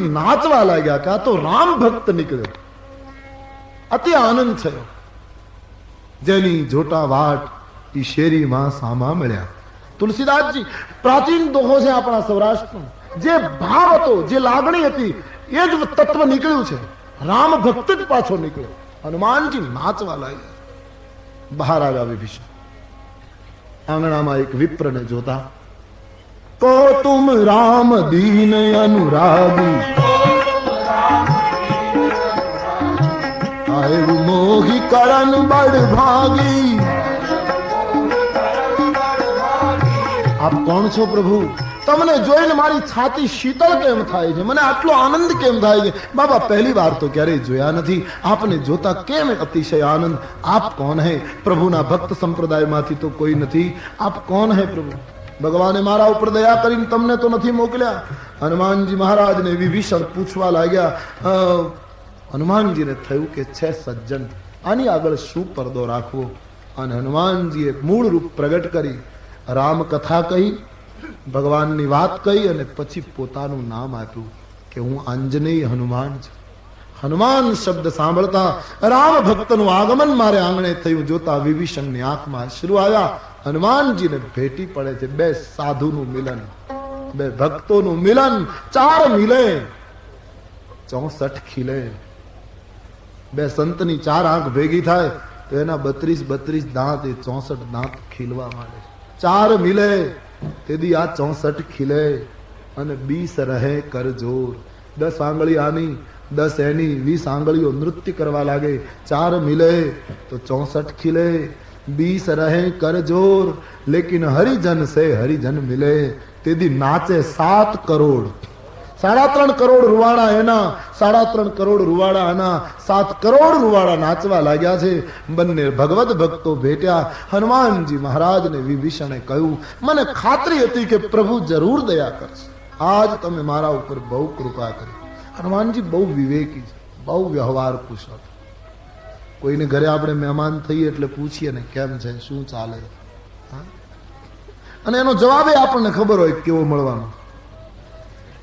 નાચવા લાગ્યા કે તો રામ ભક્ત નીકળ્યો. અતિ આનંદ થયો. જેની જોટા વાટ ઈ શેરીમાં સામા મળ્યા. તુલસીદાસજી, પ્રાચીન દોહો છે આપણા સૌરાષ્ટ્રનો. જે ભાવ હતો, જે લાગણી હતી, એ જ તત્વ નીકળ્યું છે. રામ ભક્ત જ પાછો નીકળ્યો. હનુમાનજી નાચવા લાગ્યા બહાર આવ્યા વિભીષણ આંગણામાં એક વિપ્રને જોતા કહો तुम राम दीन अनुरागी आए મોહી કરણ बड़ भागी આપ કોણ છો પ્રભુ? તમને જોઈને મારી છાતી શીતળ કેમ થાય છે? મને આટલો આનંદ કેમ થાય છે? બાબા, પહેલી વાર તો ક્યારેય જોયા નથી. આપને જોતા કેમ અતિશય આનંદ? આપ કોણ હે? પ્રભુના ભક્ત સંપ્રદાયમાંથી તો કોઈ નથી. આપ કોણ હે પ્રભુ? ભગવાને મારા ઉપર દયા કરીને તમને તો નથી મોકલ્યા. હનુમાનજી મહારાજને વિભીષણ પૂછવા લાગ્યા હનુમાનજીને થયું કે છે સજ્જન, આની આગળ શું પડદો રાખવો? અને હનુમાનજીએ મૂળ રૂપ પ્રગટ કરી રામ કથા કહી, ભગવાનની વાત કહી અને પછી પોતાનું નામ આપ્યું કે હું આંજનેય હનુમાન છું. હનુમાન શબ્દ સાંભળતા રામ ભક્તનું આગમન મારે આંગણે થયું જોતા વિભીષણની આંખમાં અશ્રુ આવ્યા. હનુમાનજીને ભેટી પડે છે બે સાધુનું મિલન, બે ભક્તોનું મિલન, ચાર મિલે, ચોસઠ ખીલે. બે સંતની ચાર આંખ ભેગી થાય તો એના બત્રીસ બત્રીસ દાંત એ ચોસઠ દાંત ખીલવા માંડે ચાર મિલે, તેથી આ ચોસઠ ખીલે અને બીસ રહે કરજોર. દસ આંગળી આની, દસ એની, વીસ આંગળીઓ નૃત્ય કરવા લાગે. ચાર મિલે તો ચોસઠ ખીલે બીસ રહે कर जोर लेकिन હરિજન से હરિજન મિલે તેથી નાચે સાત કરોડ. સાડા ત્રણ કરોડ રૂવાડા એના, સાડા ત્રણ કરોડ રૂવાડા આના, સાત કરોડ રૂવાડા નાચવા લાગ્યા છે. બંને ભગવત ભક્તો ભેટ્યા, હનુમાનજી મહારાજને વિભીષણે કહ્યું, મને ખાતરી હતી કે પ્રભુ જરૂર દયા કરશે. આજ તમે મારા ઉપર બહુ કૃપા કરી. હનુમાનજી બહુ વિવેકી છે, બહુ વ્યવહાર કુશળ કોઈને ઘરે આપણે મહેમાન થઈએ એટલે પૂછીએ ને કેમ છે, શું ચાલે? અને એનો જવાબ એ આપણને ખબર હોય કેવો મળવાનો.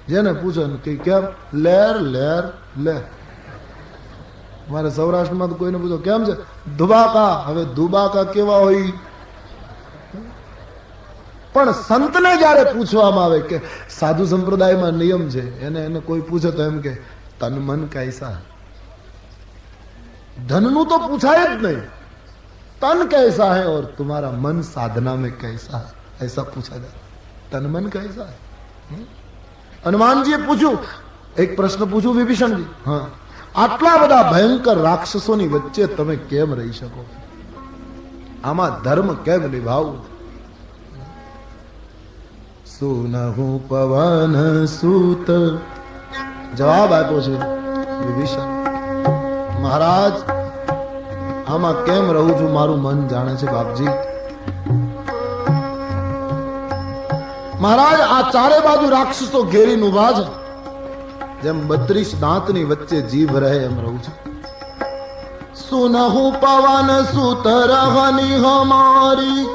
જેને પૂછો ને કે કેમ? લેર લેર, લે. મારે સૌરાષ્ટ્રમાં તો કોઈને પૂછો, કેમ છે? ધુબાકા હવે ધુબાકા કેવા હોય? પણ સંતને જ્યારે પૂછવામાં આવે કે સાધુ સંપ્રદાયમાં નિયમ છે, એને એને કોઈ પૂછે તો એમ કે, તન મન કૈસા ધનનું તો પૂછાય જ નહીં तन कैसा है और तुम्हारा मन साधना में कैसा है ऐसा पूछा जाता तन मन कैसा है हम्म? હનુમાનજીએ પૂછ્યું એક પ્રશ્ન પૂછ્યું વિભીષણજી હા આટલા બધા ભયંકર રાક્ષસોની વચ્ચે તમે કેમ રહી શકો આમાં ધર્મ કેમ નિભાવવું સુનહુ પવન સૂત જવાબ આપ્યો છે વિભીષણ મહારાજ, આમાં કેમ રહું છું મારું મન જાણે છે બાપજી? મહારાજ, આ ચારે બાજુ રાક્ષસો ઘેરીને ઊભા છે. જેમ બત્રીસ દાંતની વચ્ચે જીભ રહે એમ રહું છું. સુનહુ પવન સુત રહની હમારી?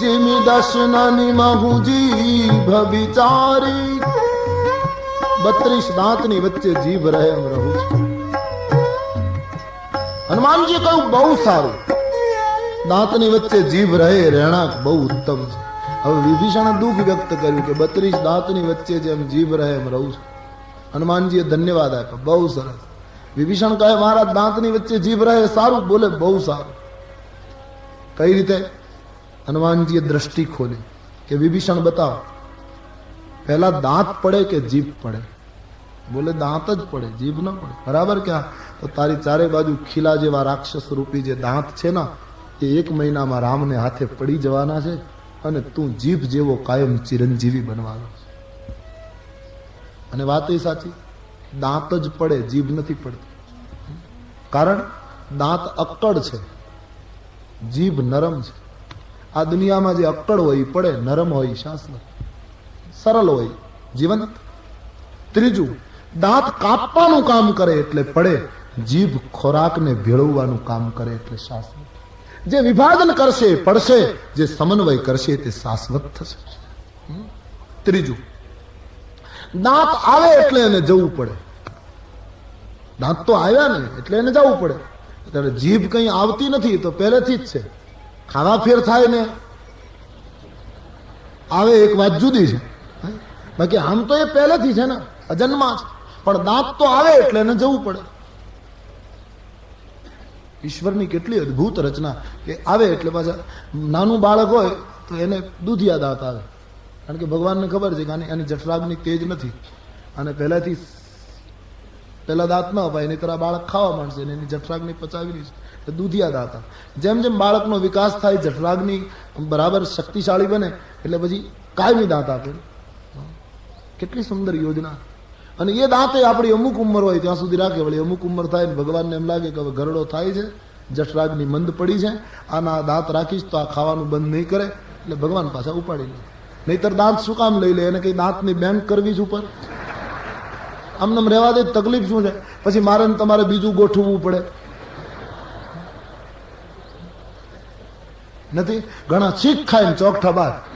જીમી દશનની મહુ જીભ વિચારી. બત્રીસ દાંતની વચ્ચે જીભ રહે એમ રહું છું. હનુમાનજી કહ્યું, બહુ સારું. દાંતની વચ્ચે જીભ રહે, રહેણાંક બહુ ઉત્તમ છે. હવે વિભીષણે દુઃખ વ્યક્ત કર્યું કે બત્રીસ દાંતની વચ્ચે જેમ જીભ રહે એમ રહું છું. હનુમાનજીએ ધન્યવાદ આપ્યો, બહુ સરસ. વિભીષણ કહે મારા દાંતની વચ્ચે જીભ રહે, સારું. બોલે, બહુ સારું. કઈ રીતે? હનુમાનજીએ દ્રષ્ટિ ખોલી કે વિભીષણ, બતાવો. પહેલા દાંત પડે કે જીભ પડે? બોલે દાંત જ પડે, જીભ ન પડે. બરાબર ક્યાં તો તારી ચારે બાજુ ખીલા જેવા રાક્ષસ રૂપી જે દાંત છે ને, એ એક મહિનામાં રામને હાથે પડી જવાના છે અને તું જીભ જેવો કાયમ ચિરંજીવી બનવાનો અને વાત એ સાચી, દાંત જ પડે, જીભ નથી પડતી. કારણ દાંત અક્કડ છે, જીભ નરમ છે. આ દુનિયામાં જે અક્કડ હોય પડે, નરમ હોય શાસ્ત્ર સરળ હોય જીવન ત્રીજું દાંત કાપવાનું કામ કરે એટલે પડે, જીભ ખોરાકને ભેળવવાનું કામ કરે એટલે શાશ્વત. જે વિભાજન કરશે, પડશે, જે સમન્વય કરશે તે શાશ્વત થશે. ત્રીજું, દાંત આવે એટલે એને જવું પડે. દાંત તો આવ્યા ને એટલે એને જવું પડે. ત્યારે જીભ કઈ આવતી નથી તો પહેલેથી જ છે. ખાવા ફેર થાય ને. આવે એક વાત જુદી છે. બાકી આમ તો એ પહેલેથી છે ને, અજન્મા છે. પણ દાંત તો આવે એટલે એને જવું પડે. ઈશ્વરની કેટલી અદ્ભુત રચના કે આવે એટલે પાછા નાનું બાળક હોય તો એને દૂધિયા દાંત આવે. કારણ કે ભગવાનને ખબર છે કે એની જઠરાગની તેજ નથી. અને પહેલાથી પહેલા દાંત ન અપાય નહીં તરા બાળક ખાવા માંડશે અને એની જઠરાગની પચાવેલી છે દૂધિયા દાંત જેમ જેમ બાળકનો વિકાસ થાય, જઠરાગની બરાબર શક્તિશાળી બને, એટલે પછી કાયમી દાંત આપે. કેટલી સુંદર યોજના. અને એ દાંતે આપણી અમુક ઉંમર હોય ત્યાં સુધી રાખે, વળી અમુક ઉંમર થાય ને ભગવાનને એમ લાગે કે હવે ઘરડો થાય છે, જઠરાગની મંદ પડી છે, આના દાંત રાખીશ તો આ ખાવાનું બંધ નહીં કરે, એટલે ભગવાન પાછા ઉપાડી લે. નહીતર દાંત શું કામ લઈ લે? એને કઈ દાંતની બેંક કરવી જ ઉપર? આમને રહેવા દે, તકલીફ શું છે? પછી મારે તમારે બીજું ગોઠવવું પડે. નથી? ઘણા શીખ ખાય ચોકઠા બાદ.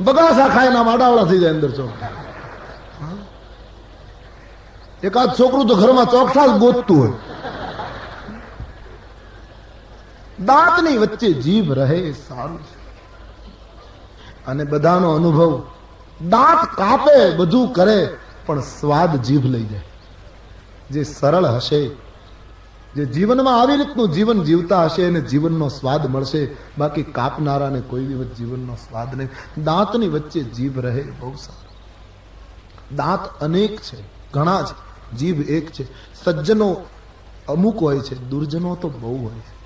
બગાસા ખાય ના માડાવડા થઈ જાય અંદર ચોક. એકાદ છોકરું તો ઘરમાં ચોકઠા જ ગોતતું હોય. દાંતની વચ્ચે જીભ રહે સારું અને બધાનો અનુભવ, દાંત કાપે, બધું કરે, પણ સ્વાદ જીભ લઈ જાય. જે સરળ હશે જે જીવનમાં આવી રીતનું જીવન જીવતા હશે એને જીવનનો સ્વાદ મળશે. બાકી કાપનારાને કોઈ દિવસ જીવનનો સ્વાદ નહીં. દાંતની વચ્ચે જીભ રહે બહુ સારું. દાંત અનેક છે, ઘણા છે, જીભ એક છે. સજ્જનો અમુક હોય છે, દુર્જનો તો બહુ હોય છે.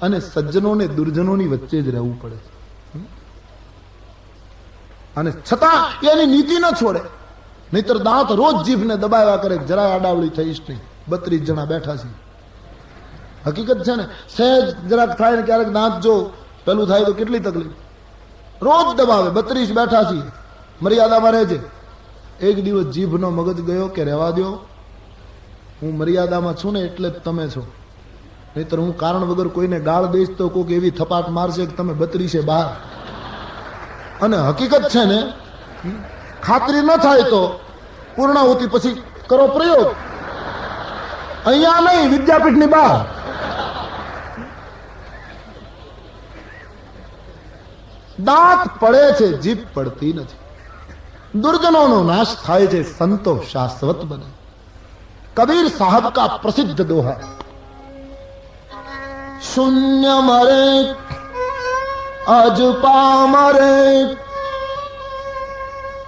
અને સજ્જનોને દુર્જનોની વચ્ચે જ રહેવું પડે છે. અને છતાં એની નીતિ ન છોડે. નહીતર દાંત રોજ જીભને દબાવ્યા કરે જરા આડાવળી થઈશ નહીં. બત્રીસ જણા બેઠા છે હકીકત છે ને? સહેજ જરાક થાય ને ક્યારેક નાચજો પેલું થાય તો કેટલી તકલીફ? રોજ દબાવે, બત્રીસ બેઠા છીએ. મર્યાદામાં રહે છે એક દિવસ જીભનો મગજ ગયો કે રહેવા દો હું મર્યાદામાં છું ને એટલે જ તમે છો. નહીતર હું કારણ વગર કોઈને ગાળ દઈશ તો કોઈક એવી થપાટ મારશે કે તમે બત્રીસે બહાર. અને હકીકત છે ને, ખાતરી ન થાય તો પૂર્ણાહુતિ પછી કરો પ્રયોગ. અહીંયા નહીં, વિદ્યાપીઠની બહાર. દાંત પડે છે, જીભ પડતી નથી. દુર્જનોનો નાશ થાય છે, સંતો શાશ્વત બને. કબીર સાહબ કા પ્રસિદ્ધ દોહા. શૂન્ય મરે, અજપા મરે,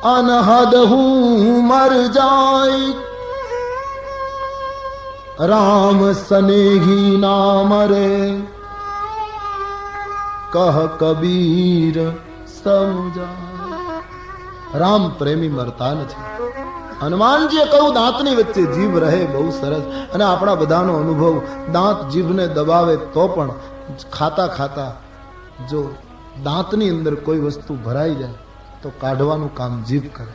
અનહદ હું મર જાય. રામ સનેહી ના રે કહ કબીર સમજા રામ પ્રેમી મરતા નથી। હનુમાનજીએ કહ્યું, દાંતની વચ્ચે જીભ રહે બહુ સરસ અને આપણા બધાનો અનુભવ દાંત જીભને દબાવે તો પણ ખાતા ખાતા જો દાંતની અંદર કોઈ વસ્તુ ભરાઈ જાય તો કાઢવાનું કામ જીભ કરે.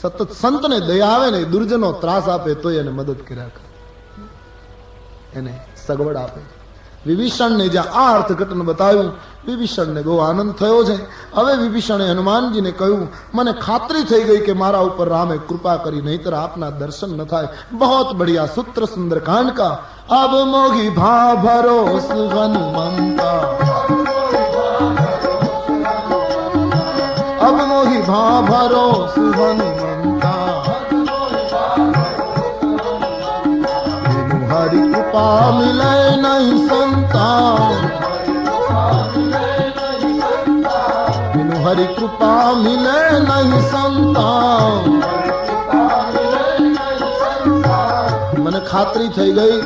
સતત સંતને દયા આવે ને દુર્જનો ત્રાસ આપે તો એને મદદ કર્યા કરે. એને સગવડ આપે. વિભીષણને જ્યાં આ અર્થઘટન બતાવ્યું વિભીષણને બહુ આનંદ થયો છે હવે વિભીષણે હનુમાનજીને કહ્યું મને ખાતરી થઈ ગઈ કે મારા ઉપર રામે કૃપા કરી નહીતર આપના દર્શન ન થાય બહોત બઢિયા સૂત્ર સુંદર કાંડ કા અબ મોગી ભા ભરોસ હનુમંતા अब मोहि भा भरो सुहनुमंता बिनु हरि कृपा मिले नहीं संता बिनु हरि कृपा मिले नहीं संता મને ખાતરી થઈ ગઈ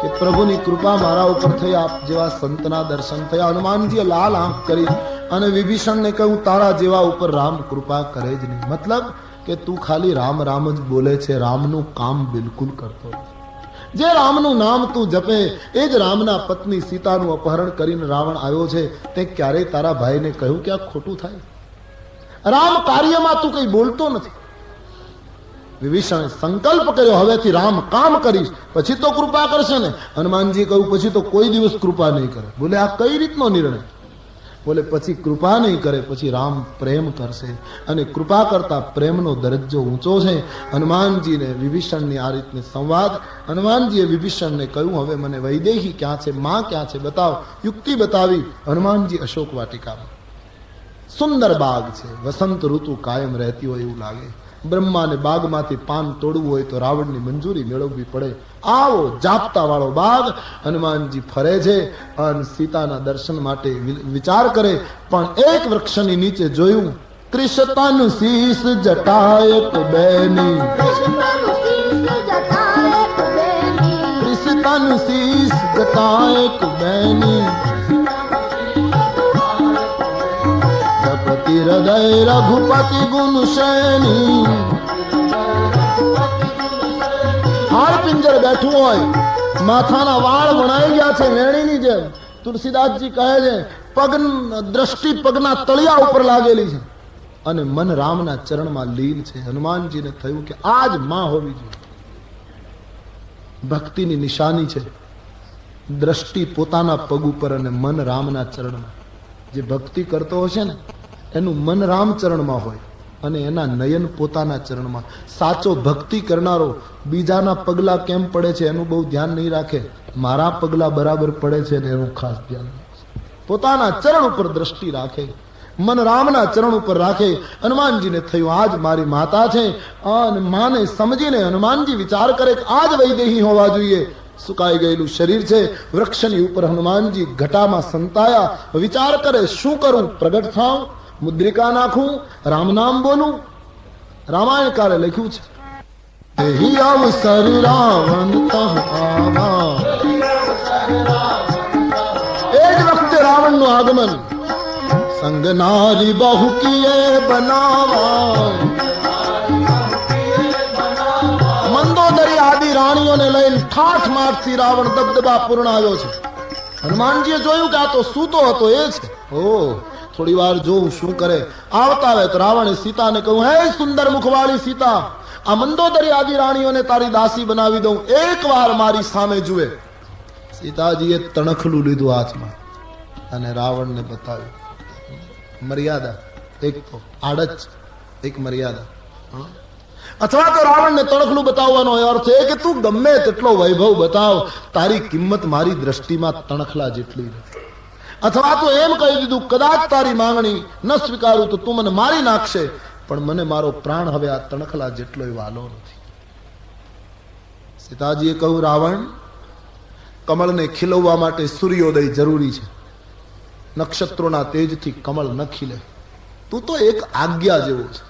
કે પ્રભુની કૃપા મારા ઉપર થઈ આપ જેવા સંતના દર્શન થયા હનુમાનજીએ લાલ આંખ કરી અને વિભીષણને કહ્યું તારા જેવા ઉપર રામ કૃપા કરે જ નહીં મતલબ કે તું ખાલી રામ રામ જ બોલે છે રામનું કામ બિલકુલ કરતો નથી જે રામનું નામ તું જપે, એ જ રામના પત્ની સીતાનું અપહરણ કરીને રાવણ આવ્યો છે. તે ક્યારેય તારા ભાઈને કહ્યું કે આ ખોટું થાય? રામ કાર્યમાં તું કઈ બોલતો નથી. વિભીષણે સંકલ્પ કર્યો, હવેથી રામ કામ કરીશ, પછી તો કૃપા કરશે ને. હનુમાનજી કહ્યું, પછી તો કોઈ દિવસ કૃપા નહીં કરે. બોલે, આ કઈ રીતનો નિર્ણય? બોલે, પછી કૃપા નહીં કરે, પછી રામ પ્રેમ કરશે. અને કૃપા કરતા પ્રેમનો દરજ્જો ઊંચો છે. હનુમાનજીને વિભીષણની આ રીતની સંવાદ. હનુમાનજીએ વિભીષણને કહ્યું, હવે મને વૈદેહી ક્યાં છે, માં ક્યાં છે, બતાવ. યુક્તિ બતાવી હનુમાનજી અશોક વાટિકામાં. સુંદર બાગ છે. વસંત ઋતુ કાયમ રહેતી હોય એવું લાગે. બ્રહ્માને બાગમાંથી પાન તોડવું હોય તો રાવણની મંજૂરી મેળવવી પડે. આવો જાપતા વાળો બાગ હનુમાનજી ફરે છે અને સીતાના દર્શન માટે વિચાર કરે. પણ એક વૃક્ષની નીચે જોયું કૃષ્ણ શીશ જટાયક બેની. કૃષ્ણ શીશ જટાયક બેની. હૃદય રઘુપતિ ગુણ શેની હાર પિંજર બેઠું હોય માથાના વાળ વણાઈ ગયા છે વેણીની જેમ। તુલસીદાસજી કહે છે પગ દ્રષ્ટિ પગના તળિયા ઉપર લાગેલી છે। અને મન રામના ચરણમાં લીન છે। હનુમાનજીને થયું કે આ જ માં હોવી જોઈએ। ભક્તિની નિશાની છે। દ્રષ્ટિ પોતાના પગ ઉપર અને મન રામના ચરણમાં। જે ભક્તિ કરતો હશે ને એનું મન રામચરણમાં હોય અને એના નયન પોતાના ચરણમાં. સાચો ભક્તિ કરનારો બીજાના પગલા કેમ પડે છે એનું બહુ ધ્યાન નહીં રાખે. મારા પગલા બરાબર પડે છે ને એનું ખાસ ધ્યાન પોતાના ચરણ ઉપર દ્રષ્ટિ રાખે. મન રામના ચરણ ઉપર રાખે. હનુમાનજીને થયું, આજ મારી માતા છે. અને માને સમજીને હનુમાનજી વિચાર કરે કે આજ વૈદેહી હોવા જોઈએ. સુકાઈ ગયેલું શરીર છે. વૃક્ષની ઉપર હનુમાનજી ઘટામાં સંતાયા. વિચાર કરે, શું કરું? પ્રગટ થાવ મુદ્રિકા નાખું, રામ નામ બોલું. રામાયણકારે લખ્યું છે. અવસર રાવણ એ જ વખતે રાવણનું આગમન. સંગ નારી બહુ કિયે બનાવા મંદોદરી આદિ રાણીઓને લઈને ઠાઠ મારથી રાવણ દબદબા પૂર્ણ આવ્યો છે. હનુમાનજીએ જોયું કે આ તો સૂતો હતો, એ છે. ઓ થોડી વાર જોઉં શું કરે? આવતા આવે તો રાવણે સીતાને કહ્યું, હે સુંદર મુખવાળી સીતા, આ મંદોદરી આદિ રાણીઓને તારી દાસી બનાવી દઉં. એક વાર મારી સામે જુએ. સીતાજીએ તણખલું લીધું હાથમાં અને રાવણને બતાવ્યું, મર્યાદા, એક તો આડચ એક મર્યાદા? અથવા તો રાવણને તણખલું બતાવવાનો અર્થ એ કે તું ગમે તેટલો વૈભવ બતાવ, તારી કિંમત મારી દ્રષ્ટિમાં તણખલા જેટલી નથી અથવા તો એમ કહી દીધું, કદાચ તારી માંગણી ન સ્વીકારું તો તું મને મારી નાખશે, પણ મને મારો પ્રાણ હવે આ તણખલા જેટલો વાલો નથી. સીતાજીએ કહ્યું, રાવણ, કમળને ખીલવવા માટે સૂર્યોદય જરૂરી છે. નક્ષત્રોના તેજથી કમળ ન ખીલે. તું તો એક આજ્ઞા જેવો છે.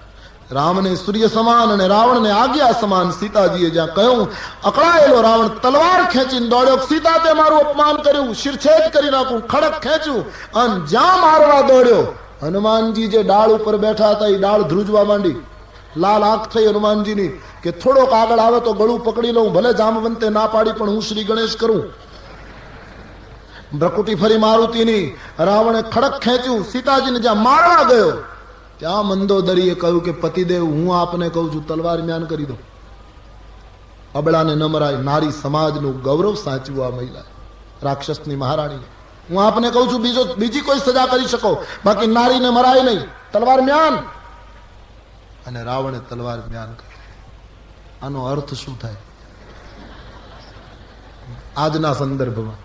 રામને સૂર્ય સમાન અને રાવણને આજ્ઞા સમાન સીતાજીએ જ્યાં કહ્યું, અકળાયેલો રાવણ તલવાર ખેંચીને દોડ્યો, સીતા તે મારું અપમાન કર્યું, શિરછેદ કરી નાખું, ખડક ખેંચ્યું અને જ્યાં મારવા દોડ્યો. હનુમાનજી જે ડાળ ઉપર બેઠા હતા, એ ડાળ ધ્રુજવા માંડી. લાલ આંખ થઈ હનુમાનજીની કે થોડોક આગળ આવે તો ગળું પકડી લઉં, ભલે જામવંતે ના પાડી, પણ હું શ્રી ગણેશ કરું. ભ્રકુટી ફરી મારુતિની રાવણે ખડક ખેંચ્યું, સીતાજીને જ્યાં મારવા ગયો ત્યાં મંદોદરીએ કહ્યું કે, પતિદેવ, હું આપને કહું છું, તલવાર મ્યાન કરી દો. અબળાને નમરાય, નારી સમાજનું ગૌરવ સાચવું આ મહિલા રાક્ષસની મહારાણી હું આપને કહું છું, બીજો, બીજી કોઈ સજા કરી શકો. બાકી નારીને મરાય નહીં. તલવાર મ્યાન. અને રાવણે તલવાર મ્યાન કરી. આનો અર્થ શું થાય? આજના સંદર્ભમાં.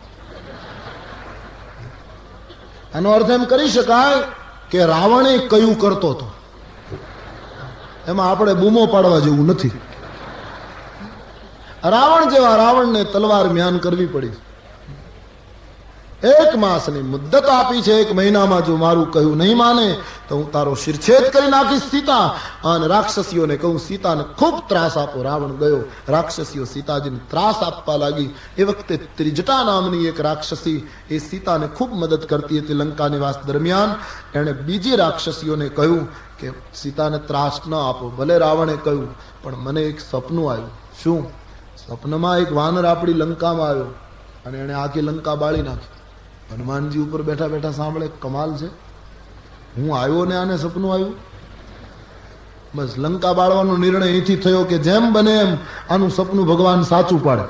આનો અર્થ એમ કરી શકાય કે રાવણે કયું કરતો હતો? એમાં આપણે બૂમો પાડવા જેવું નથી. રાવણ જેવા રાવણને તલવાર મ્યાન કરવી પડી. એક માસની મુદ્દત આપી છે. એક મહિનામાં જો મારું કહ્યું નહીં માને, તો હું તારો શિરછેદ કરી નાખીશ સીતા. અને રાક્ષસીઓને કહું, સીતાને ખૂબ ત્રાસ આપો. રાવણ ગયો, રાક્ષસીઓ સીતાજીને ત્રાસ આપવા લાગી. એ વખતે ત્રિજટા નામની એક રાક્ષસી એ સીતાને ખૂબ મદદ કરતી હતી લંકા નિવાસ દરમિયાન. એણે બીજી રાક્ષસીઓને કહ્યું કે, સીતાને ત્રાસ ન આપો. ભલે રાવણે કહ્યું, પણ મને એક સપનું આવ્યું. શું? સપનમાં એક વાનર આપણી લંકામાં આવ્યો. અને એણે આખી લંકા બાળી નાખી. હનુમાનજી ઉપર બેઠા બેઠા સાંભળે, કમાલ છે. હું આવ્યો ને આને સપનું આવ્યું. બસ લંકા બાળવાનો નિર્ણય અહીંથી થયો કે જેમ બને એમ આનું સપનું ભગવાન સાચું પાડે.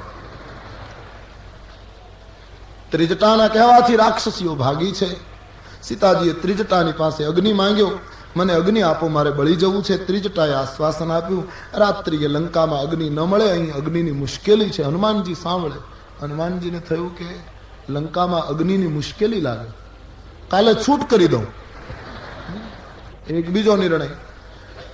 ત્રિજટાના કહેવાથી રાક્ષસીઓ ભાગી છે. સીતાજીએ ત્રિજટાની પાસે અગ્નિ માંગ્યો. મને અગ્નિ આપો, મારે બળી જવું છે. ત્રિજટાએ આશ્વાસન આપ્યું, રાત્રિએ લંકામાં અગ્નિ ન મળે, અહીં અગ્નિની મુશ્કેલી છે. હનુમાનજી સાંભળે. હનુમાનજીને થયું કે લંકામાં અગ્નિની મુશ્કેલી લાગે. કાલે છૂટ કરી દઉં. એક બીજો નિર્ણય.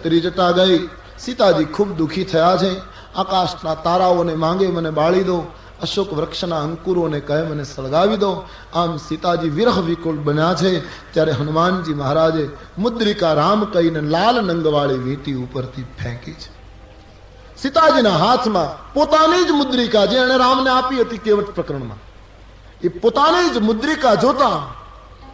ત્રિજટા ગઈ સીતાજી ખૂબ દુઃખી થયા છે. આકાશના તારાઓને માંગે મને બાળી દો. અશોક વૃક્ષના અંકુરોને કહે મને સળગાવી દો. આમ સીતાજી વિરહ વિકુલ બન્યા છે. ત્યારે હનુમાનજી મહારાજે મુદ્રિકા રામ કહીને લાલ નંગવાળી વીંટી ઉપરથી ફેંકી છે. સીતાજીના હાથમાં પોતાની જ મુદ્રિકા જે એણે રામને આપી હતી કેવટ પ્રકરણમાં. એ પોતાની જ મુદ્રિકા જોતા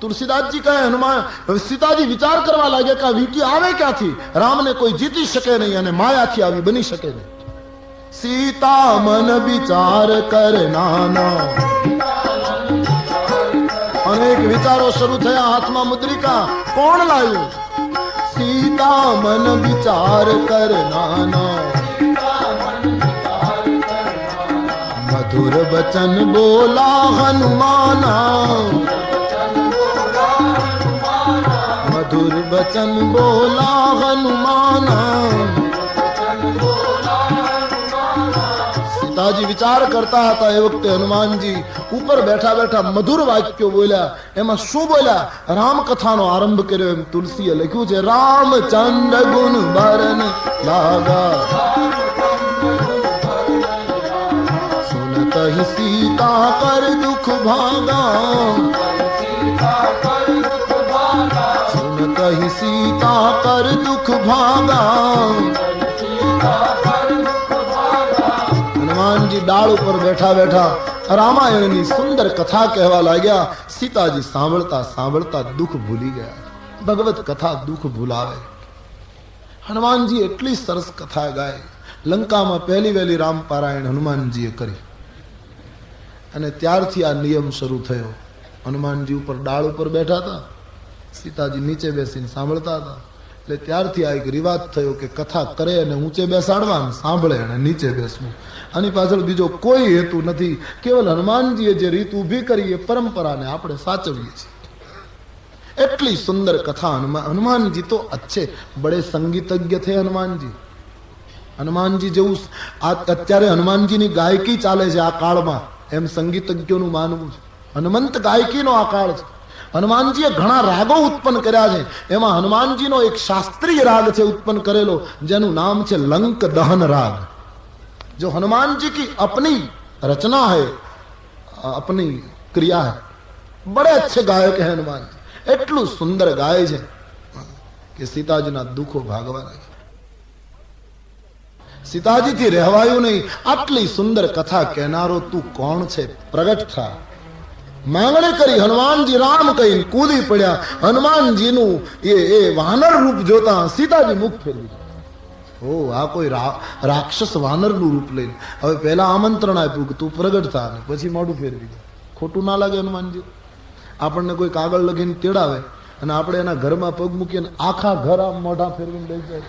તુલસીદાસજી કહે હનુમાન સીતાજી વિચાર કરવા લાગ્યા કે આ વીંટી આવે ક્યાંથી રામને કોઈ જીતી શકે નહીં અને માયાથી આવી બની શકે નહીં સીતા મન વિચાર કર નાના અનેક વિચારો શરૂ થયા હાથમાં મુદ્રિકા કોણ લાવ્યું સીતા મન વિચાર કર નાના મધુર વચન બોલા હનુમાના મધુર વચન બોલા હનુમાના સીતાજી વિચાર કરતા હતા એ વખતે હનુમાનજી ઉપર બેઠા બેઠા મધુર વાક્યો બોલ્યા એમાં શું બોલ્યા રામ કથાનો આરંભ કર્યો એમ તુલસીએ લખ્યું છે રામચંદ્ર ગુણ બરન લાગા સુનત હિ સીતા કર દુઃખ ભાગા સુનત હિ સીતા કર દુઃખ ભાગા હનુમાનજી ડાળ ઉપર બેઠા બેઠા રામાયણની સુંદર કથા કહેવા લાગ્યા સીતાજી સાંભળતા સાંભળતા દુઃખ ભૂલી ગયા ભગવત કથા દુઃખ ભૂલાવે હનુમાનજી એટલી સરસ કથા ગાય લંકામાં પહેલી વહેલી રામ પારાયણ હનુમાનજીએ કરી અને ત્યારથી આ નિયમ શરૂ થયો. હનુમાનજી ઉપર ડાળ ઉપર બેઠા હતા. સીતાજી નીચે બેસીને સાંભળતા હતા. એટલે ત્યારથી આ એક રિવાજ થયો કે કથા કરે અને ઊંચે બેસાડવા સાંભળે અને નીચે બેસવું. આની પાછળ બીજો કોઈ હેતુ નથી. કેવલ હનુમાનજીએ જે રીત ઊભી કરી એ પરંપરાને આપણે સાચવીએ છીએ. એટલી સુંદર કથા હનુમાન હનુમાનજી તો અચ્છે બડે સંગીતજ્ઞ થે હનુમાનજી. હનુમાનજી જેવું અત્યારે હનુમાનજીની ગાયકી ચાલે છે આ કાળમાં. એમ સંગીતજ્ઞોનું માનવું છે. હનુમંત ગાયકીનો આ છે. હનુમાનજીએ ઘણા રાગો ઉત્પન્ન કર્યા છે. એમાં હનુમાનજીનો એક શાસ્ત્રીય રાગ છે ઉત્પન્ન કરેલો, જેનું નામ છે લંક દહન રાગ. જો હનુમાનજી કી અપની રચના હૈ અપની ક્રિયા હૈ, બડે અચ્છે ગાયક હે હનુમાનજી. એટલું સુંદર ગાય છે કે સીતાજીના દુઃખો ભાગવા લાગે સીતાજીથી રહેવાયું નહીં. આટલી સુંદર કથા કહેનારો તું કોણ છે? પ્રગટ થા. માંગણી કરી હનુમાનજી રામ કહી કૂદી પડ્યા. હનુમાનજીનું એ એ વાનર રૂપ જોતા સીતાજી મુખ ફેરવી ઓ આ કોઈ રાક્ષસ વાનરનું રૂપ લઈને. હવે પહેલા આમંત્રણ આપ્યું કે તું પ્રગટ થા પછી મોઢું ફેરવી દે. ખોટું ના લાગે હનુમાનજી. આપણને કોઈ કાગળ લખીને તેડાવે અને આપણે એના ઘરમાં પગ મૂકીને આખા ઘર આમ મોઢા ફેરવીને લઈ જાય.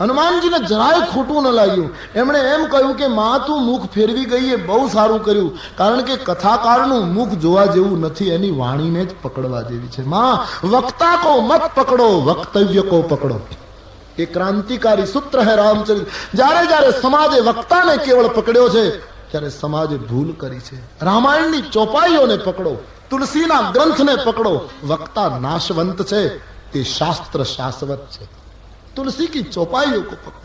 હનુમાનજીને જરાય ખોટું ન લાગ્યું. એમણે એમ કહ્યું કે, માં, તું મુખ ફેરવી ગઈ એ બહુ સારું કર્યું. કારણ કે કથાકારનું મુખ જોવા જેવું નથી, એની વાણીને જ પકડવા જેવી છે. માં, વક્તા કો મત પકડો, વક્તવ્ય કો પકડો. એ ક્રાંતિકારી સૂત્ર હે રામચરિત. જ્યારે જ્યારે સમાજે વક્તાને કેવળ પકડ્યો છે, ત્યારે સમાજે ભૂલ કરી છે. રામાયણની ચોપાઈઓને પકડો, તુલસીના ગ્રંથને પકડો. વક્તા નાશવંત છે, તે શાસ્ત્ર શાશ્વત છે. तुलसी की चौपाइयों को पकड़ो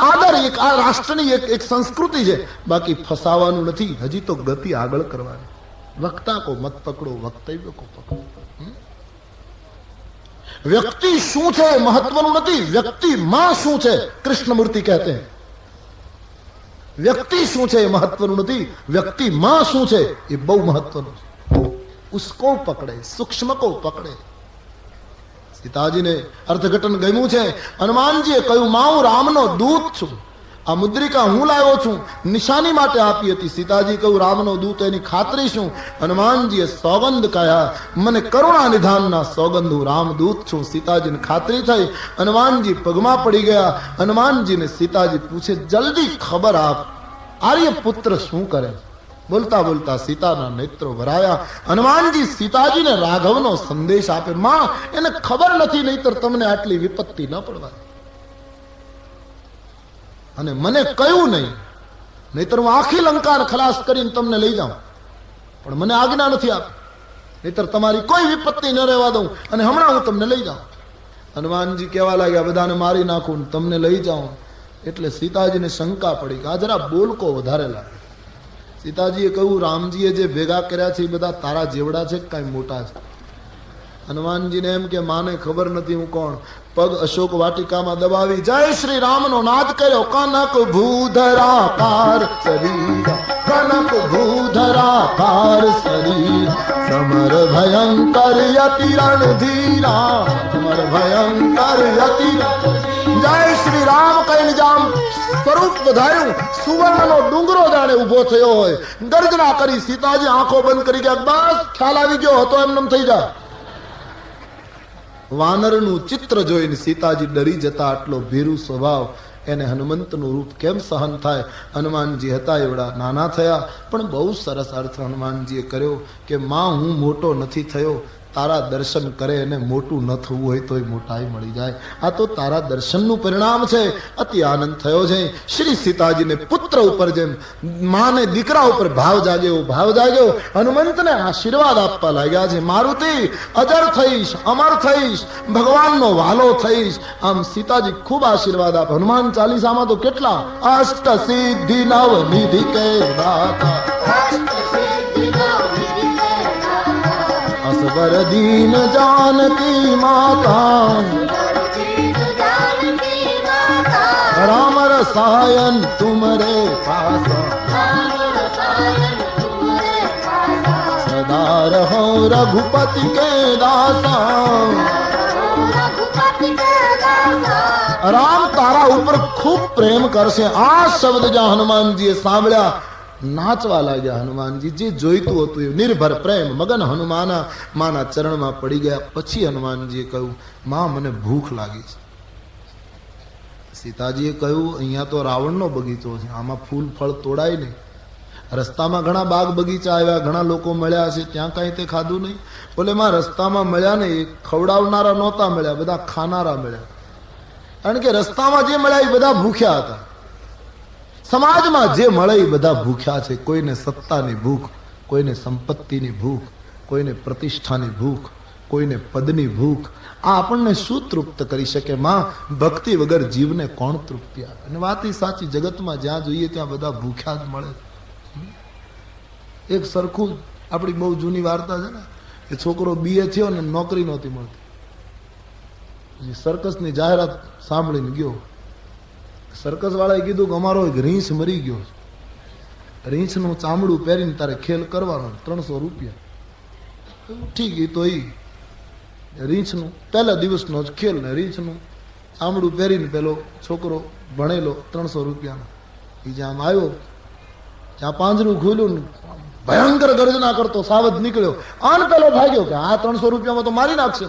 આદર એક આ રાષ્ટ્રની એક એક સંસ્કૃતિ છે બાકી ફસાવાનું નથી હજી તો ગતિ આગળ કરવાની વક્તા કો મત પકડો વક્તવ્ય કો પકડો વ્યક્તિ શું છે મહત્વનું નથી વ્યક્તિ માં શું છે કૃષ્ણમૂર્તિ કહેતે हैं વ્યક્તિ શું છે એ મહત્વનું નથી વ્યક્તિ માં શું છે એ બહુ મહત્વનું છે ઉસકો પકડે સૂક્ષ્મ કો પકડે સીતાજીને અર્થઘટન ગમ્યું છે. હનુમાનજીએ કહ્યું મા હું રામનો દૂત છું. આ મુદ્રિકા હું લાવ્યો છું? નિશાની માટે આપી હતી. સીતાજી કહ્યું, રામનો દૂત એની ખાતરી શું હનુમાનજીએ સોગંદ કહ્યા મને કરુણા નિધાનના સોગંદ હું રામદૂત છું. સીતાજીને ખાતરી થઈ. હનુમાનજી પગમાં પડી ગયા. હનુમાનજીને સીતાજી પૂછે, જલ્દી ખબર આપ. આર્ય પુત્ર શું કરે? બોલતા બોલતા સીતાના નેત્રો ભરાયા હનુમાનજી સીતાજીને રાઘવનો સંદેશ આપે, માં, એને ખબર નથી, નહીતર તમને આટલી વિપત્તિ ન પડવા અને મને કયું નહીં, નહીતર હું આખી લંકાર ખલાસ કરીને તમને લઈ જાઉં. પણ મને આજ્ઞા નથી આપી. નહીતર તમારી કોઈ વિપત્તિ ન રહેવા દઉં અને હમણાં હું તમને લઈ જાઉં. હનુમાનજી કહેવા લાગ્યા, બધાને મારી નાખું તમને લઈ જાઉં. એટલે સીતાજીને શંકા પડી કે, આ જરા બોલકો વધારે લાગે. સીતાજીએ કહ્યું રામજીએ જે ભેગા કર્યા છે એ બધા તારા જેવડા છે કે કાંઈ મોટા છે હનુમાનજીને એમ કે માને ખબર નથી હું કોણ? પગ અશોક વાટિકામાં દબાવી, જય શ્રી રામનો નાદ કર્યો, કનક ભૂધરાકાર શરીર, કનક ભૂધરાકાર શરીર. સમર ભયંકર યતિ રણધીરા સમર ભયંકર યતિ જય શ્રી રામ કહીને જામ સ્વરૂપ વધાર્યું. સુવર્ણનો ડુંગરો જાણે ઊભો થયો હોય. ગર્જના કરી સીતાજી આંખો બંધ કરી ગયા. બસ, ખ્યાલ આવી ગયો હતો એમનેમ થઈ જાય વાનરનું ચિત્ર જોઈને સીતાજી ડરી જતા આટલો ભીરુ સ્વભાવ. એને હનુમંતનું રૂપ કેમ સહન થાય? હનુમાનજી હતા એવડા નાના થયા, પણ બહુ સરસ અર્થ હનુમાનજીએ કર્યો કે માં હું મોટો નથી થયો. તારા દર્શન કરે એને મોટું ન થવું હોય તોય મોટાઈ મળી જાય. આ તો તારા દર્શનનું પરિણામ છે. અતિ આનંદ થયો છે. શ્રી સીતાજીને પુત્ર ઉપર જેમ માને દીકરા ઉપર ભાવ જાગ્યો ભાવ જાગ્યો. હનુમંતને આશીર્વાદ આપવા લાગ્યા છે. મારુતિ, અજર થઈશ, અમર થઈશ, ભગવાનનો વાલો થઈશ. આમ સીતાજી ખૂબ આશીર્વાદ આપ. હનુમાન ચાલીસામાં તો કેટલા? અષ્ટ સિદ્ધિ નવ નિધિ કે દાતા दर्दी न जानकी माता। राम रसायन तुमरे पासा। सदा रहो रघुपति के दासा। राम तारा ऊपर खूब प्रेम कर से आ शब्द जा हनुमान जी सांभ्या નાચવા લાગ્યા હનુમાનજી. જે જોઈતું હતું એ નિર્ભર પ્રેમ મગન હનુમાના માના ચરણમાં પડી ગયા. પછી હનુમાનજીએ કહ્યું, માં, મને ભૂખ લાગી છે. સીતાજીએ કહ્યું, અહીંયા તો રાવણનો બગીચો છે. આમાં ફૂલ ફળ તોડાય નહીં. રસ્તામાં ઘણા બાગ બગીચા આવ્યા, ઘણા લોકો મળ્યા છે ત્યાં કાંઈ તે ખાધું નહીં. બોલે, માં, રસ્તામાં મળ્યા ને એ ખવડાવનારા નહોતા મળ્યા. બધા ખાનારા મળ્યા. કારણ કે રસ્તામાં જે મળ્યા એ બધા ભૂખ્યા હતા. સમાજમાં જે મળે એ બધા ભૂખ્યા છે. કોઈને સત્તાની ભૂખ, કોઈને સંપત્તિની ભૂખ, કોઈને પ્રતિષ્ઠાની ભૂખ, કોઈને પદની ભૂખ. આ આપણને શું તૃપ્ત કરી શકે? માં, ભક્તિ વગર જીવને કોણ તૃપ્તિ આપે? અને વાત એ સાચી, જગતમાં જ્યાં જોઈએ ત્યાં બધા ભૂખ્યા જ મળે એક સરખું આપણી બહુ જૂની વાર્તા છે ને, એ છોકરો બીએ થયો ને નોકરી નહોતી મળતી. સર્કસની જાહેરાત સાંભળીને ગયો. સર્કસ વાળાએ કીધું કે અમારો એક રીંછ મરી ગયો રીંછનું ચામડું પહેરીને તારે ખેલ કરવાનો ત્રણસો રૂપિયા. ઠીક એ તો એ રીંછનું, પહેલા દિવસનો જ ખેલ ને રીંછનું. ચામડું પહેરીને પેલો છોકરો ભણેલો ત્રણસો રૂપિયાનો. એ જ્યાં આવ્યો, જ્યાં પાંજરું ખોલ્યું ભયંકર ગર્જના કરતો સાવજ નીકળ્યો. આન પેલો ભાગ્યો કે આ ત્રણસો રૂપિયામાં તો મારી નાખશે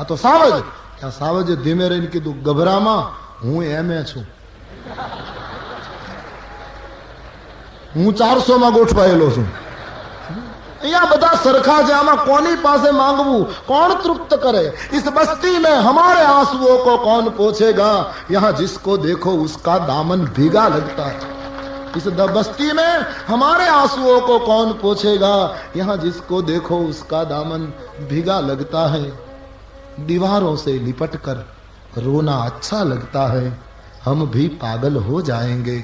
આ તો સાવજ ત્યાં સાવજે ધીમે રહીને કીધું, ગભરામાં હું એમ છું હું ચારસો માં ગોઠવાયેલો છું અહીંયા બધા સરખા છે આમાં કોની પાસે માંગવું કોણ તૃપ્ત કરે इस बस्ती में हमारे आंसुओं को कौन पोछेगा यहाँ जिसको देखो उसका दामन भीगा लगता है इस द- बस्ती में हमारे आंसुओं को कौन पोछेगा यहाँ जिसको देखो उसका दामन भीगा लगता है दीवारों से लिपट कर रोना अच्छा लगता है हम भी पागल हो जाएंगे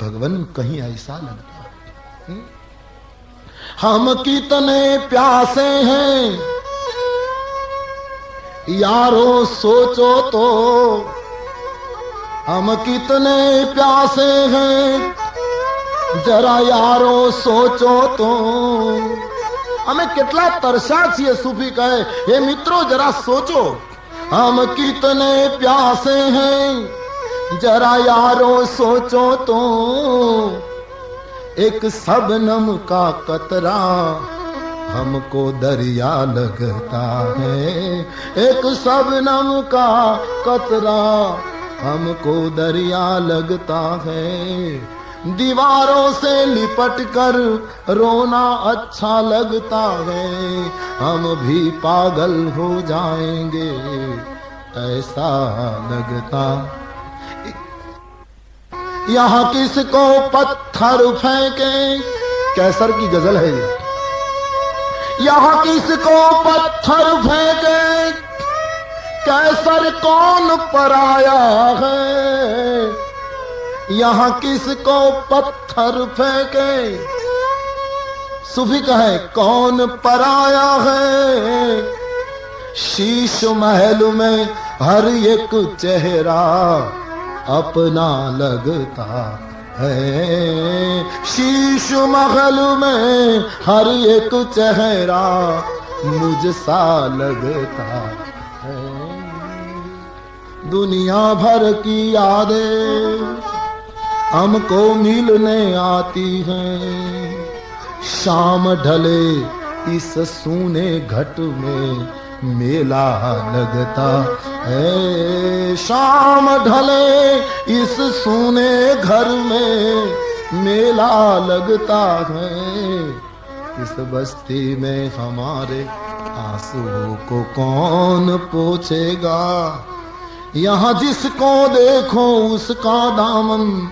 भगवान कहीं ऐसा लगता है हम्म? हम कितने प्यासे हैं यारो सोचो तो हम कितने प्यासे हैं જરા યારો સોચો તો અમે કેટલા તરસા છીએ સૂફી કહે હે મિત્રો જરા સોચો हम कितने प्यासे हैं। जरा यारो सोचो तो। एक सबनम का कतरा हमको दरिया लगता है। एक सबनम का कतरा हमको दरिया लगता है। दीवारों से लिपट कर रोना अच्छा लगता है। हम भी पागल हो जाएँगे, ऐसा लगता। यहाँ किसको पत्थर फेंके? कैसर की गज़ल है यहाँ किसको पत्थर फेंके? कैसर कौन पराया है? यहाँ किसको पत्थर फेंके? सुफी कहे, कौन पराया है? शीश महल में हर एक चेहरा अपना लगता है। शीश महल में हर एक चेहरा मुझसा लगता है। दुनिया भर की यादें हमको मिलने आती हैं। शाम ढले इस सूने घट में मेला लगता है। शाम ढले इस सूने घर में मेला लगता है। इस बस्ती में हमारे आंसुओं को कौन पोछेगा? यहाँ जिसको देखो उसका दामन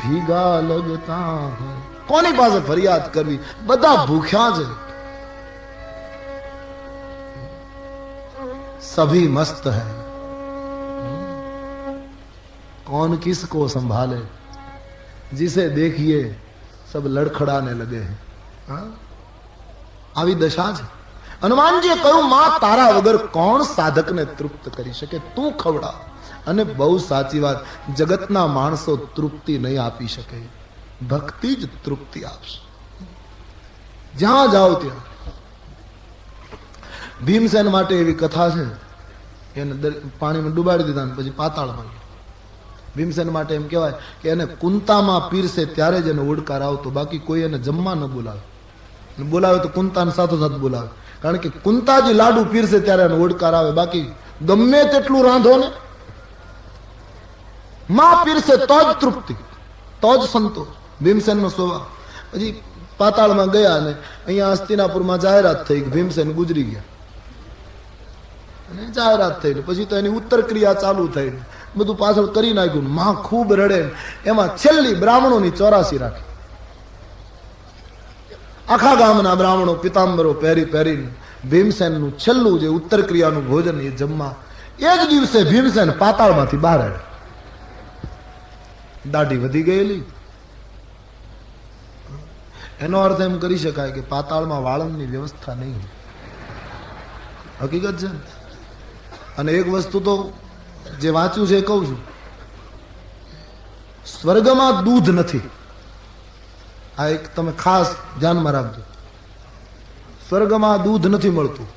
ભીગા લગતા હૈ કોની પાસે ફરિયાદ કરવી બધા ભૂખ્યા છે सभी मस्त है कौन किसको संभाले जिसे देखिए सब लड़खड़ाने लगे हैं હા? આવી દશા છે હનુમાનજીએ કહ્યું માં તારા વગર કોણ સાધકને તૃપ્ત કરી શકે તું ખવડા અને બહુ સાચી વાત, જગતના માણસો તૃપ્તિ નહીં આપી શકે. ભક્તિ જ તૃપ્તિ આપશે. જ્યાં જાઓ ત્યાં. ભીમસેન માટે એવી કથા છે, એને પાણીમાં ડુબાડી દીધા ને પછી પાતાળમાં ભીમસેન માટે એમ કહેવાય કે એને કુંતામાં પીરસે ત્યારે જ એને ઓડકાર આવતો, બાકી કોઈ એને જમવા ન બોલાવે. બોલાવે તો કુંતાને સાથોસાથ બોલાવે. કારણ કે કુંતાજી લાડુ પીરસે ત્યારે એને ઓડકાર આવે, બાકી ગમે તેટલું રાંધો ને માં પીરસે તો જ તૃપ્તિ તો જ સંતોષ ભીમસેનનો સ્વભાવ પછી પાતાળમાં ગયા ને અહીંયા હસ્તિનાપુરમાં જાહેરાત થઈ ભીમસેન ગુજરી ગયા અને જાહેરાત થઈ પછી તો એની ઉત્તર ક્રિયા ચાલુ થઈ બધું પાછળ કરી નાખ્યું માં ખૂબ રડે એમાં છેલ્લી બ્રાહ્મણોની ચોરાસી રાખી. આખા ગામના બ્રાહ્મણો પિતાંબરો પહેરી પહેરીને, ભીમસેનનું છેલ્લું જે ઉત્તર ક્રિયાનું ભોજન એ જમવા, એ જ દિવસે ભીમસેન પાતાળમાંથી બહાર આવ્યા. દાઢી વધી ગયેલી. એનો અર્થ એમ કરી શકાય કે પાતાળમાં વાળંદની વ્યવસ્થા નહીં. હકીકત છે? અને એક વસ્તુ તો જે વાંચ્યું છે એ કહું છું. સ્વર્ગમાં દૂધ નથી. આ એક તમે ખાસ ધ્યાનમાં રાખજો. સ્વર્ગમાં દૂધ નથી મળતું.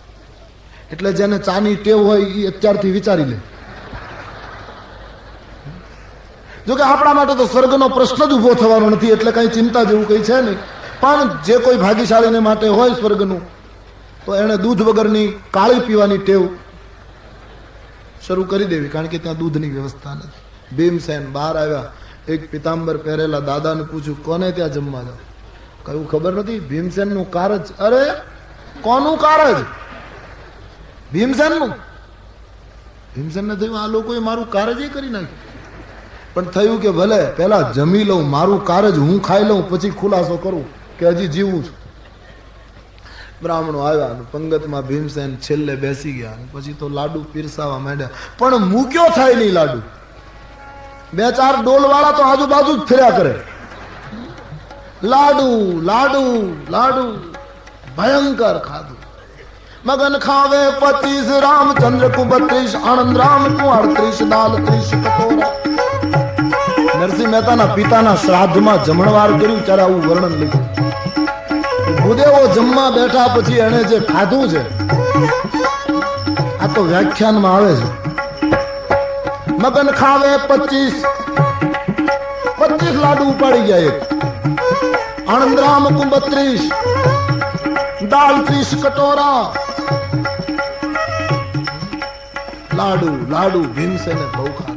એટલે જેને ચાની ટેવ હોય એ અત્યારથી વિચારી લે. જો કે આપણા માટે તો સ્વર્ગનો પ્રશ્ન જ ઊભો થવાનો નથી, એટલે કઈ ચિંતા જેવું કઈ છે નહીં. પણ જે કોઈ ભાગ્યશાળીને માટે હોય સ્વર્ગનું, તો એને દૂધ વગરની કાળી પીવાની ટેવ શરૂ કરી દેવી, કારણ કે ત્યાં દૂધની વ્યવસ્થા નથી. ભીમસેન બહાર આવ્યા. એક પિતાંબર પહેરેલા દાદાને પૂછ્યું, કોને ત્યાં જમવા જાવ કયું ખબર નથી, ભીમસેનનું કારજ અરે, કોનું કારજ ભીમસેનનું. ભીમસેનને થયું, આ લોકોએ મારું કારજ કરી નાખ્યું. પણ થયું કે ભલે પેલા જમી લઉં, મારું કારજ હું ખાઈ લઉં, પછી ખુલાસો કરું કે હજી જીવું છું. બ્રાહ્મણો આવ્યા પંગતમાં ભીમસેન છેલ્લે બેસી ગયા પછી તો લાડુ પીરસાવા માંડ્યા. પણ મૂક્યો થાય નહીં લાડુ. બે ચાર ડોલ વાળા તો આજુબાજુ જ ફેર્યા કરે. લાડુ લાડુ લાડુ. ભયંકર ખાધું. મગન ખાવે પચીસ, રામચંદ્ર કુ બત્રીસ આણંદ રામ કુ અડત્રીસ દાલ ત્રીસ, કટોરા. નરસિંહ મહેતાના પિતાના શ્રાદ્ધમાં જમણવાર કર્યું, ત્યારે આવું વર્ણન લખ્યું. ભૂદેવો જમવા બેઠા પછી એને જે ખાધું છે, આ તો વ્યાખ્યાનમાં આવે છે. મગન ખાવે પચીસ પચીસ લાડુ ઉપાડી ગયા એક. આનંદરામ કુ બત્રીસ દાળ ત્રીસ કટોરા. લાડુ લાડુ ભીમસેને બહુ ખાધું.